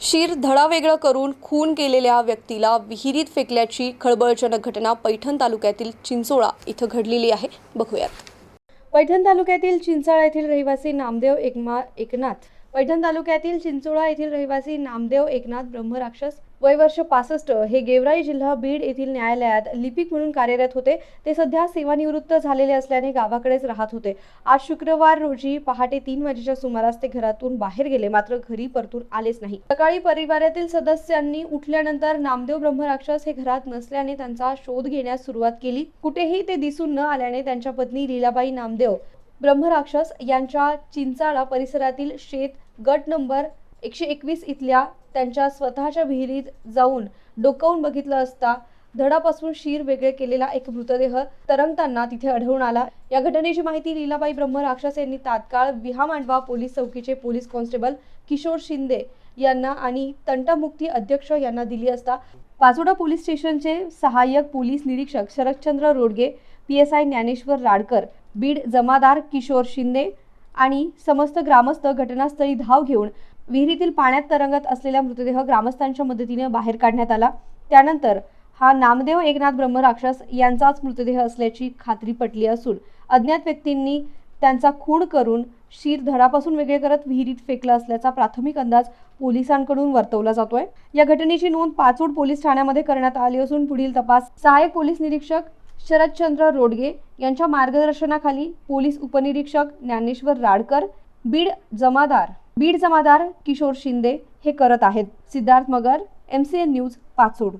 शीर धडावेगळं करून खून केलेल्या व्यक्तीला विहिरीत फेकल्याची खळबळजनक घटना पैठण तालुक्यातील चिंचोळा इथं घडलेली आहे. बघूयात. पैठण तालुक्यातील चिंचाळा येथील रहिवासी नामदेव एकमा एकनाथ पैठण तालुक्यातील चिंचोळा येथील रहिवासी नामदेव एकनाथ ब्रह्मराक्षस वय वर्ष पासष्ट हे गेवराई जिल्हा बीड येथील न्यायालयात लिपिक म्हणून कार्यरत होते. ते सध्या सेवानिवृत्त झालेले असल्याने गावाकडेच राहत होते. आज शुक्रवार रोजी पहाटे तीन वाजेच्या सुमारास ते घरातून बाहेर गेले. मात्र घरी परतून आलेच नाही. सकाळी परिवारातील सदस्यांनी उठल्यानंतर नामदेव ब्रह्मराक्षस हे घरात नसल्याने त्यांचा शोध घेण्यास सुरुवात केली. कुठेही ते दिसून न आल्याने त्यांच्या पत्नी लीलाबाई नामदेव ब्रह्मराक्षस यांच्या चिंचाळा परिसरातील शेत गट नंबर एकशे एकवीस इथल्या त्यांच्या स्वतःच्या विहिरीत जाऊन डोकावून बघितलं असता धडापासून शीर वेगळे केलेला एक मृतदेह तरंगताना तिथे आढळून आला. या घटनेची माहिती लीलाबाई ब्रह्मराक्षस यांनी तात्काळ विहामांडवा पोलीस चौकीचे पोलीस कॉन्स्टेबल किशोर शिंदे यांना आणि तंटामुक्ती अध्यक्ष यांना दिली असता पाचोडा पोलीस स्टेशनचे सहाय्यक पोलीस निरीक्षक Sharadchandra Rodge P S I Dnyaneshwar Radkar Beed जमादार किशोर शिंदे आणि समस्त ग्रामस्थ घटनास्थळी धाव घेऊन विहिरीतील पाण्यात तरंगत असलेला मृतदेह ग्रामस्थांच्या मदतीने बाहेर काढण्यात आला. त्यानंतर हा नामदेव एकनाथ ब्रह्मराक्षस यांचाच मृतदेह असल्याची खात्री पटली असून अज्ञात व्यक्तींनी त्यांचा खून करून शीर धडापासून वेगळे करत विहिरीत फेकला असल्याचा प्राथमिक अंदाज पोलिसांकडून वर्तवला जातोय. या घटनेची नोंद पाचोड पोलीस ठाण्यामध्ये करण्यात आली असून पुढील तपास सहाय्यक पोलीस निरीक्षक शरदचंद्र रोडगे यांच्या मार्गदर्शनाखाली पोलीस उपनिरीक्षक ज्ञानेश्वर राडकर बीड जमादार बीड जमादार किशोर शिंदे हे करत आहेत. Siddharth Magar M C N news Pachod.